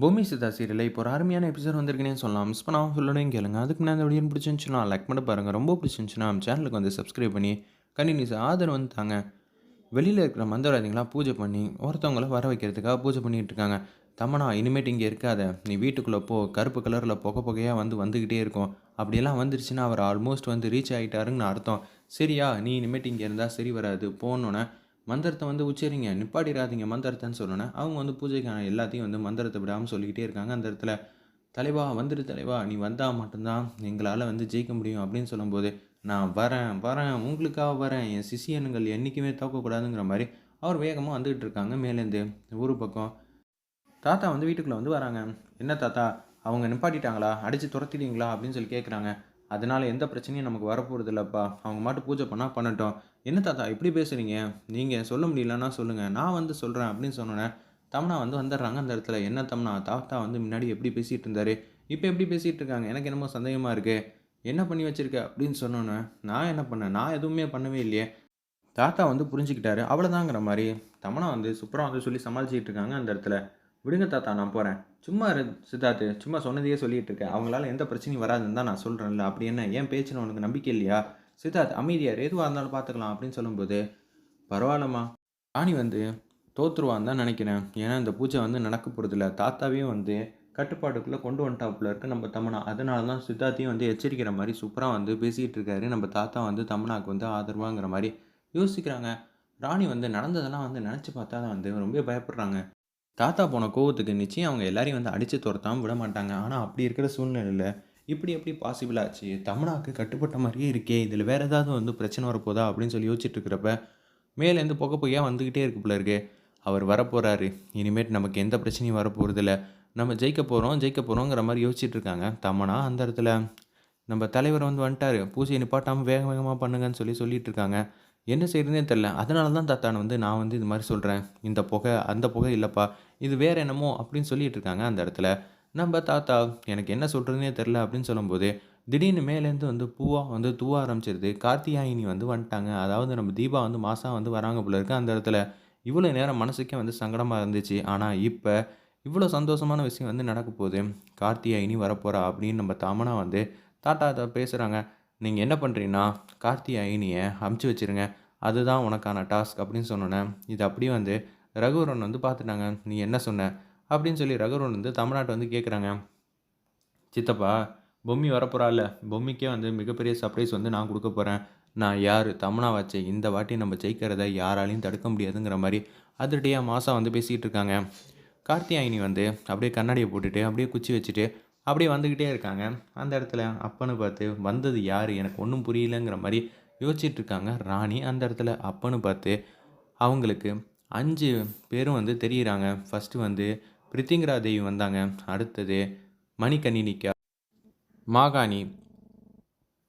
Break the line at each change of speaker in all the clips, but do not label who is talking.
பூமி சிதா சீரியலில் இப்போ ஒரு அருமையான எபிசோட் வந்திருக்குன்னே சொல்லலாம். மிஸ் பண்ணாமல் சொல்லணும் கேளுங்க. அதுக்கு நான் இந்த வீடியோ பிடிச்சிருந்துச்சுன்னா லைக் பண்ணி பாருங்கள் ரொம்ப பிடிச்சிருந்துச்சுன்னா நம்ம சேனலுக்கு வந்து சப்ஸ்கிரைப் பண்ணி கண்டினியூஸ் ஆதரவு வந்து தாங்க. வெளியில் இருக்கிற மந்திரவாதிகளாம் பூஜை பண்ணி ஒருத்தவங்கள வர வைக்கிறதுக்காக பூஜை பண்ணிகிட்டு இருக்காங்க. தமனா இனிமேட்டு இங்கே இருக்காத. நீ வீட்டுக்குள்ளே போ. கருப்பு கலரில் புகை புகையாக வந்து வந்துக்கிட்டே இருக்கும். அப்படியெல்லாம் வந்துருச்சுன்னா அவர் ஆல்மோஸ்ட் வந்து ரீச் ஆகிட்டாருன்னு அர்த்தம். சரியா? நீ இனிமேட்டு இங்கே இருந்தால் சரி வராது. போனோன்னே மந்திரத்தை வந்து உச்சரிங்க நிப்பாடிடாதீங்க மந்திரத்தைன்னு சொன்னோன்னே அவங்க வந்து பூஜைக்கான எல்லாத்தையும் வந்து மந்திரத்தை விடாமல் சொல்லிக்கிட்டே இருக்காங்க. அந்த இடத்துல தலைவா வந்துடு தலைவா நீ வந்தால் மட்டும்தான் எங்களால் வந்து ஜெயிக்க முடியும் அப்படின்னு சொல்லும்போது நான் வரேன் வரேன் உங்களுக்காக வரேன் என் சிசியனுங்கள் என்றைக்குமே தோக்கக்கூடாதுங்கிற மாதிரி அவர் வேகமாக வந்துக்கிட்டு இருக்காங்க. மேலேருந்து ஊர் பக்கம் தாத்தா வந்து வீட்டுக்குள்ளே வந்து வராங்க. என்ன தாத்தா? அவங்க நிப்பாட்டிட்டாங்களா? அடித்து துரத்திட்டீங்களா? அப்படின்னு சொல்லி கேட்குறாங்க அதனால எந்த பிரச்சனையும் நமக்கு வரப்போகிறது இல்லைப்பா அவங்க மாட்டு பூஜை பண்ணால் பண்ணட்டும். என்ன தாத்தா இப்படி பேசுகிறீங்க நீங்கள் சொல்ல முடியலன்னா சொல்லுங்கள் நான் வந்து சொல்கிறேன் அப்படின்னு சொன்னோன்னே தமனா வந்து வந்துடுறாங்க அந்த இடத்துல. என்ன தம்னா? தாத்தா வந்து முன்னாடி எப்படி பேசிகிட்டு இருந்தாரு? இப்போ எப்படி பேசிகிட்டு இருக்காங்க? எனக்கு என்னமோ சந்தேகமாக இருக்குது என்ன பண்ணி வச்சுருக்க? அப்படின்னு சொன்னோன்னே நான் என்ன பண்ணேன்? நான் எதுவுமே பண்ணவே இல்லையே. தாத்தா வந்து புரிஞ்சுக்கிட்டாரு. அவ்வளோதாங்கிற மாதிரி தமனா வந்து சூப்பராக வந்து சொல்லி சமாளிச்சிட்டு இருக்காங்க அந்த இடத்துல. விடுங்க தாத்தா நான் போகிறேன் சும்மா இரு சித்தார்த்து. சும்மா சொன்னதையே சொல்லிட்டு இருக்கேன் அவங்களால எந்த பிரச்சனையும் வராதுன்னு தான் நான் சொல்கிறேன்ல அப்படி என்ன? ஏன் பேச்சுன்னு உனக்கு நம்பிக்கை இல்லையா? சித்தார்த் அமைதியார். எதுவாக இருந்தாலும் பார்த்துக்கலாம் அப்படின்னு சொல்லும்போது பரவாயில்லம்மா. ராணி வந்து தோற்றுருவான்னு தான் நினைக்கிறேன். ஏன்னா இந்த பூஜை வந்து நடக்க போகிறதில்ல தாத்தாவையும் வந்து கட்டுப்பாட்டுக்குள்ளே கொண்டு வந்துட்டாப்புல இருக்கு நம்ம தமனா. அதனால தான் சித்தார்த்தையும் வந்து எச்சரிக்கிற மாதிரி சூப்பராக வந்து பேசிக்கிட்டு இருக்காரு நம்ம தாத்தா வந்து தமனாக்கு வந்து ஆதரவாங்கிற மாதிரி யோசிக்கிறாங்க. ராணி வந்து நடந்ததெல்லாம் வந்து நினச்சி பார்த்தா தான் வந்து ரொம்ப பயப்படுறாங்க. தாத்தா போன கோவத்துக்கு நிச்சயம் அவங்க எல்லாரையும் வந்து அடித்து துரத்தாமல் விட மாட்டாங்க. ஆனால் அப்படி இருக்கிற சூழ்நிலையில் இப்படி எப்படி பாசிபிள் ஆச்சு. தமிழாக்கு கட்டுப்பட்ட மாதிரியே இருக்கே. இதில் வேறு ஏதாவது வந்து பிரச்சனை வரப்போதா அப்படின்னு சொல்லி யோசிச்சுட்டு இருக்கிறப்ப மேலேருந்து புகை புகையாக வந்துக்கிட்டே இருக்கு போல இருக்கு. அவர் வரப்போகிறாரு இனிமேட் நமக்கு எந்த பிரச்சனையும் வரப்போகிறதில்ல நம்ம ஜெயிக்க போகிறோம் ஜெயிக்க போகிறோங்கிற மாதிரி யோசிச்சுட்டு இருக்காங்க. தமனா அந்த இடத்துல நம்ம தலைவர் வந்து வந்துட்டார். பூஜையை நிப்பாட்டாமல் வேக வேகமாக பண்ணுங்கன்னு சொல்லி சொல்லிட்டு இருக்காங்க. என்ன செய்யறதுனே தெரில அதனால தான் தாத்தான வந்து நான் வந்து இது மாதிரி சொல்கிறேன் இந்த புகை அந்த புகை இல்லைப்பா. இது வேற என்னமோ அப்படின்னு சொல்லிட்டு இருக்காங்க அந்த இடத்துல. நம்ம தாத்தா எனக்கு என்ன சொல்கிறதுனே தெரில அப்படின்னு சொல்லும்போது திடீர்னு மேலேருந்து வந்து பூவாக வந்து தூவ ஆரம்பிச்சிருது. கார்த்தியாயினி வந்து வந்துட்டாங்க. அதாவது நம்ம தீபா வந்து மாதம் வந்து வராங்க போல இருக்கு அந்த இடத்துல. இவ்வளோ நேரம் மனசுக்கே வந்து சங்கடமாக இருந்துச்சு. ஆனால் இப்போ இவ்வளோ சந்தோஷமான விஷயம் வந்து நடக்க போகுது. கார்த்தியாயினி வரப்போகிறா அப்படின்னு நம்ம தாமனா வந்து தாத்தா பேசுகிறாங்க நீங்கள் என்ன பண்ணுறீங்கன்னா கார்த்தியாயினியை அமுச்சு வச்சிருங்க. அதுதான் உனக்கான டாஸ்க் அப்படின்னு சொன்னோன்னே இது அப்படியே வந்து ரகுவரன் வந்து பார்த்துட்டாங்க. நீ என்ன சொன்ன? அப்படின்னு சொல்லி ரகுவரன் வந்து தமிழ்நாட்டை வந்து கேட்குறாங்க சித்தப்பா பொம்மி வரப்போகிறாள் பொம்மிக்கே வந்து மிகப்பெரிய சர்ப்ரைஸ் வந்து நான் கொடுக்க போகிறேன் நான் யார்? தமிழா வச்சு இந்த வாட்டி நம்ம ஜெயிக்கிறத யாராலையும் தடுக்க முடியாதுங்கிற மாதிரி அதிரடியாக மாதம் வந்து பேசிக்கிட்டு இருக்காங்க. கார்த்தியாயினி வந்து அப்படியே கண்ணாடியை போட்டுட்டு அப்படியே குச்சி வச்சுட்டு அப்படியே வந்துக்கிட்டே இருக்காங்க. அந்த இடத்துல அப்பன்னு பார்த்து வந்தது யார்? எனக்கு ஒன்றும் புரியலங்கிற மாதிரி யோசிச்சுட்டு இருக்காங்க ராணி. அந்த இடத்துல அப்பன்னு பார்த்து அவங்களுக்கு அஞ்சு பேரும் வந்து தெரியிறாங்க. ஃபஸ்ட்டு வந்து பிரித்திங்கரா தேவி வந்தாங்க. அடுத்தது மணிக்கணினிக்கா மாகாணி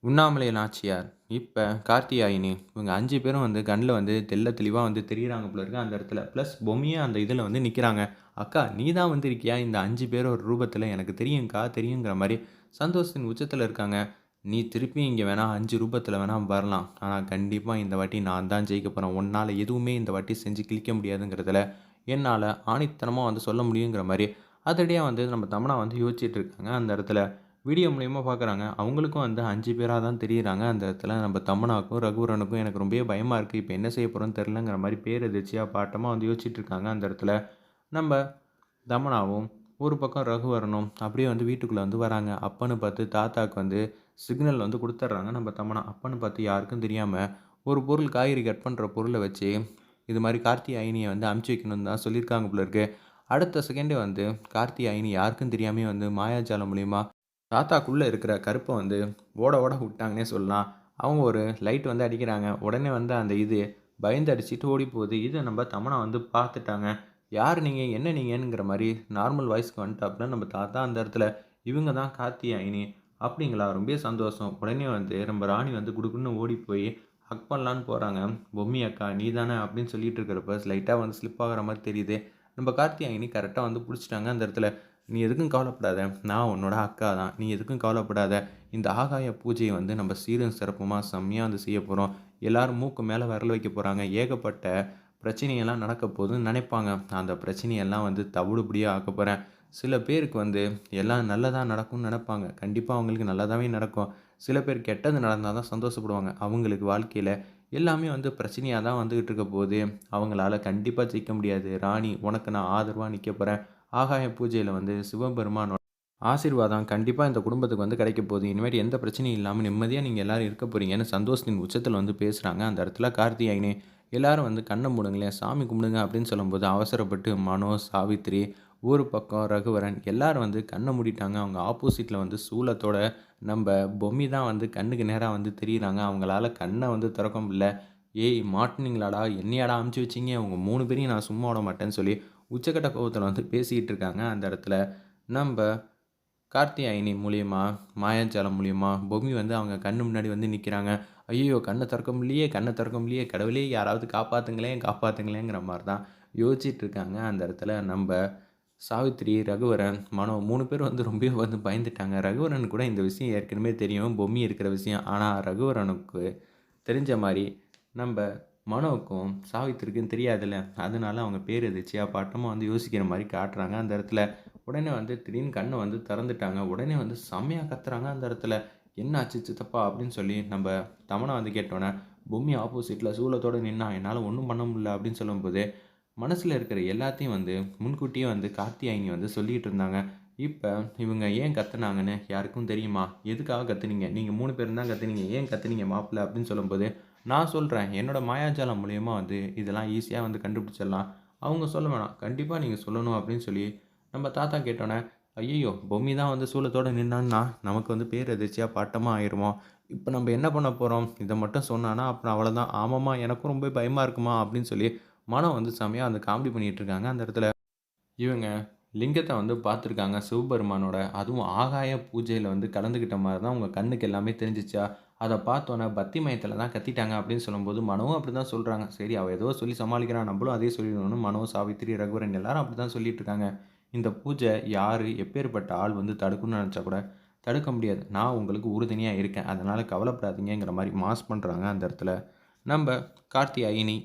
உண்ணாமலை நாச்சியார் இப்போ கார்த்தியாயினி இவங்க அஞ்சு பேரும் வந்து கண்ணில் வந்து தெல்ல தெளிவாக வந்து தெரிகிறாங்க போல இருக்க அந்த இடத்துல. ப்ளஸ் பொம்மியாக அந்த இதில் வந்து நிற்கிறாங்க அக்கா நீ தான் வந்து இருக்கியா? இந்த அஞ்சு பேரோட ரூபத்தில் எனக்கு தெரியுங்க்கா தெரியுங்கிற மாதிரி சந்தோஷத்தின் உச்சத்தில் இருக்காங்க. நீ திருப்பி இங்கே வேணால் அஞ்சு ரூபத்தில் வேணால் வரலாம். ஆனால் கண்டிப்பாக இந்த வாட்டி நான் தான் ஜெயிக்க போகிறேன் உன்னால் எதுவுமே இந்த வாட்டி செஞ்சு கிழிக்க முடியாதுங்கிறதுல என்னால் ஆணித்தனமாக வந்து சொல்ல முடியுங்கிற மாதிரி அதடியாக வந்து நம்ம தமிழா வந்து யோசிச்சுட்டு இருக்காங்க அந்த இடத்துல. வீடியோ மூலியமாக பார்க்குறாங்க அவங்களுக்கும் வந்து அஞ்சு பேராக தான் தெரியுறாங்க. அந்த இடத்துல நம்ம தமனாக்கும் ரகுவரனுக்கும் எனக்கு ரொம்பவே பயமாக இருக்குது இப்போ என்ன செய்ய போகிறோன்னு தெரிலங்கிற மாதிரி பேர் எதிர்ச்சியாக பாட்டமாக வந்து யோசிச்சுட்டு இருக்காங்க அந்த இடத்துல. நம்ம தமனாவும் ஒரு பக்கம் ரகுவரனும் அப்படியே வந்து வீட்டுக்குள்ளே வந்து வராங்க. அப்பன்னு பார்த்து தாத்தாக்கு வந்து சிக்னல் வந்து கொடுத்துட்றாங்க நம்ம தமனா அப்பன்னு பார்த்து யாருக்கும் தெரியாமல் ஒரு பொருள் காய்கறி கட் பண்ணுற பொருளை வச்சு இது மாதிரி கார்த்தி ஐனியை வந்து அமுச்சு வைக்கணும்னு தான் சொல்லியிருக்காங்க போல இருக்கு. அடுத்த செகண்டே வந்து கார்த்தி ஐனி யாருக்கும் தெரியாமே வந்து மாயாஜாலம் மூலிமா தாத்தாக்குள்ளே இருக்கிற கருப்பை வந்து ஓட ஓட விட்டாங்கன்னே சொல்லலாம். அவங்க ஒரு லைட் வந்து அடிக்கிறாங்க. உடனே வந்து அந்த இது பயந்து அடிச்சுட்டு ஓடி போகுது இதை நம்ம தமனா வந்து பார்த்துட்டாங்க. யார் நீங்கள் என்ன நீங்கங்கிற மாதிரி நார்மல் வாய்ஸ்க்கு வந்துட்டாப்புல நம்ம தாத்தா அந்த இடத்துல இவங்க தான் கார்த்தி ஐனி அப்படிங்களா? ரொம்ப சந்தோஷம். உடனே வந்து நம்ம ராணி வந்து குடுக்குன்னு ஓடி போய் ஹக் பண்ணலான்னு போகிறாங்க பொம்மி அக்கா நீ தானே? அப்படின்னு சொல்லிட்டு இருக்கிறப்ப லைட்டாக வந்து ஸ்லிப் ஆகிற மாதிரி தெரியுது. நம்ம கார்த்தி கரெக்டாக வந்து பிடிச்சிட்டாங்க அந்த இடத்துல. நீ எதுக்கும் கவலைப்படாத நான் உன்னோட அக்கா தான் நீ எதுக்கும் கவலைப்படாத இந்த ஆகாய பூஜையை வந்து நம்ம சீரும் சிறப்புமாக செம்மையாக வந்து செய்ய போகிறோம் எல்லாரும் மூக்கு மேலே விரல் வைக்க போகிறாங்க ஏகப்பட்ட பிரச்சனையெல்லாம் நடக்க போகுதுன்னு நினைப்பாங்க அந்த பிரச்சனையெல்லாம் வந்து தவிடுபடியாக ஆக்க போகிறேன் சில பேருக்கு வந்து எல்லாம் நல்லதாக நடக்கும்னு நினைப்பாங்க. கண்டிப்பாக அவங்களுக்கு நல்லதாகவே நடக்கும். சில பேர் கெட்டது நடந்தால் தான் சந்தோஷப்படுவாங்க. அவங்களுக்கு வாழ்க்கையில் எல்லாமே வந்து பிரச்சனையாக தான் வந்துக்கிட்டு இருக்க போது. அவங்களால கண்டிப்பாக ஜெயிக்க முடியாது. ராணி உனக்கு நான் ஆதரவாக நிற்க போகிறேன் ஆகாய பூஜையில் வந்து சிவபெருமானோட ஆசீர்வாதம் கண்டிப்பாக இந்த குடும்பத்துக்கு வந்து கிடைக்க போகுது. இனிமேட்டு எந்த பிரச்சனையும் இல்லாமல் நிம்மதியாக நீங்கள் எல்லாரும் இருக்க போகிறீங்கன்னு சந்தோஷத்தின் உச்சத்தில் வந்து பேசுகிறாங்க அந்த இடத்துல கார்த்தியாயினி எல்லாரும் வந்து கண்ணை மூடுங்களேன், சாமி கும்பிடுங்க அப்படின்னு சொல்லும்போது அவசரப்பட்டு மனோ, சாவித்திரி, ஊர் பக்கம் ரகுவரன் எல்லாரும் வந்து கண்ணை மூடிட்டாங்க. அவங்க ஆப்போசிட்டில் வந்து சூலத்தோட நம்ம பொம்மி தான் வந்து கண்ணுக்கு நேராக வந்து தெரியிறாங்க. அவங்களால கண்ணை வந்து திறக்க முடியல. "ஏய் மாட்டினீங்களாடா என்னையாடா அமுச்சு வச்சீங்க? அவங்க மூணு பேரையும் நான் சும்மா விட மாட்டேன்னு" சொல்லி உச்சக்கட்ட கோபத்தில் வந்து பேசிக்கிட்டு இருக்காங்க. அந்த இடத்துல நம்ம கார்த்தியாயினி மூலியமாக மாயாஜாலம் மூலியமாக பொம்மி வந்து அவங்க கண்ணு முன்னாடி வந்து நிற்கிறாங்க ஐயோ கண்ணை திறக்க முடியலையே கண்ணை திறக்க முடியலையே! கடவுளே யாராவது காப்பாற்றுங்களேன் காப்பாற்றுங்களேங்கிற மாதிரி தான் யோசிச்சுட்டு இருக்காங்க. அந்த இடத்துல நம்ம சாவித்திரி, ரகுவரன், மனோ மூணு பேர் வந்து ரொம்பவே வந்து பயந்துட்டாங்க. ரகுவரனுக்கு கூட இந்த விஷயம் ஏற்கனவே தெரியும். பொம்மி இருக்கிற விஷயம். ஆனால் ரகுவரனுக்கு தெரிஞ்ச மாதிரி நம்ப மனோவுக்கும், சாவித்திரிக்கும் தெரியாதுல்ல. அதனால அவங்க பேர் எதிர்ச்சி பாட்டமாக வந்து யோசிக்கிற மாதிரி காட்டுறாங்க. அந்த இடத்துல உடனே வந்து திடீர்னு கண்ணை வந்து திறந்துட்டாங்க. உடனே வந்து செம்மையாக கத்துறாங்க அந்த இடத்துல. "என்ன ஆச்சு சித்தப்பா?" அப்படின்னு சொல்லி நம்ம தமனை வந்து கேட்டோன்னே பூமி ஆப்போசிட்டில் சூழத்தோடு நின்னா, என்னால் ஒன்றும் பண்ண முடியல" அப்படின்னு சொல்லும்போது, மனசில் இருக்கிற எல்லாத்தையும் வந்து முன்கூட்டியே வந்து கார்த்தியாயினி வந்து சொல்லிகிட்டு இருந்தாங்க. இப்போ இவங்க ஏன் கத்துனாங்கன்னு யாருக்கும் தெரியுமா? "எதுக்காக கத்துனீங்க? நீங்கள் மூணு பேரும் தான் கத்துனீங்க. ஏன் கத்துனீங்க மாப்பிள்ள அப்படின்னு சொல்லும்போது, "நான் சொல்கிறேன் என்னோட மாயாஜாலம் மூலயமா வந்து இதெல்லாம் ஈஸியாக வந்து கண்டுபிடிச்சிடலாம். அவங்க சொல்ல வேணாம். கண்டிப்பாக நீங்கள் சொல்லணும்" அப்படின்னு சொல்லி நம்ம தாத்தா கேட்டோன்னே ஐயோ பொம்மி தான் வந்து சூளத்தோடு நின்னான்னா, நமக்கு வந்து பேர் எதிர்ச்சியாக பட்டமா ஆயிருமோ! இப்போ நம்ம என்ன பண்ண போகிறோம் இதை மட்டும் சொன்னான்னா, அப்புறம் அவ்வளோதான் ஆமாம்மா எனக்கும் ரொம்ப பயமாக இருக்குமா அப்படின்னு சொல்லி மனம் வந்து செம்மையாக அந்த காமெடி பண்ணிட்டு இருக்காங்க. அந்த இடத்துல இவங்க லிங்கத்தை வந்து பார்த்துருக்காங்க சிவபெருமானோட. அதுவும் ஆகாய பூஜையில் வந்து கலந்துக்கிட்ட மாதிரி தான் உங்கள் கண்ணுக்கு எல்லாமே தெரிஞ்சுச்சா? அதை பார்த்தோன்னே பக்தி மயத்தில் தான் கத்திட்டாங்க அப்படின்னு சொல்லும்போது, மனோவும் அப்படிதான் சொல்கிறாங்க சரி அவள் ஏதோ சொல்லி சமாளிக்கிறான் நம்மளும் அதே சொல்லிடணும்னு மனோ, சாவித்திரி, ரகுவரன் எல்லாரும் அப்படிதான் சொல்லிட்டு இருக்காங்க. இந்த பூஜை யார் எப்பேர்ப்பட்ட ஆள் வந்து தடுக்கணும்னு நினச்சா கூட தடுக்க முடியாது. நான் உங்களுக்கு உறுதுணையாக இருக்கேன். அதனால் கவலைப்படாதீங்கங்கிற மாதிரி மாஸ் பண்ணுறாங்க அந்த இடத்துல. நம்ம கார்த்தி அயினி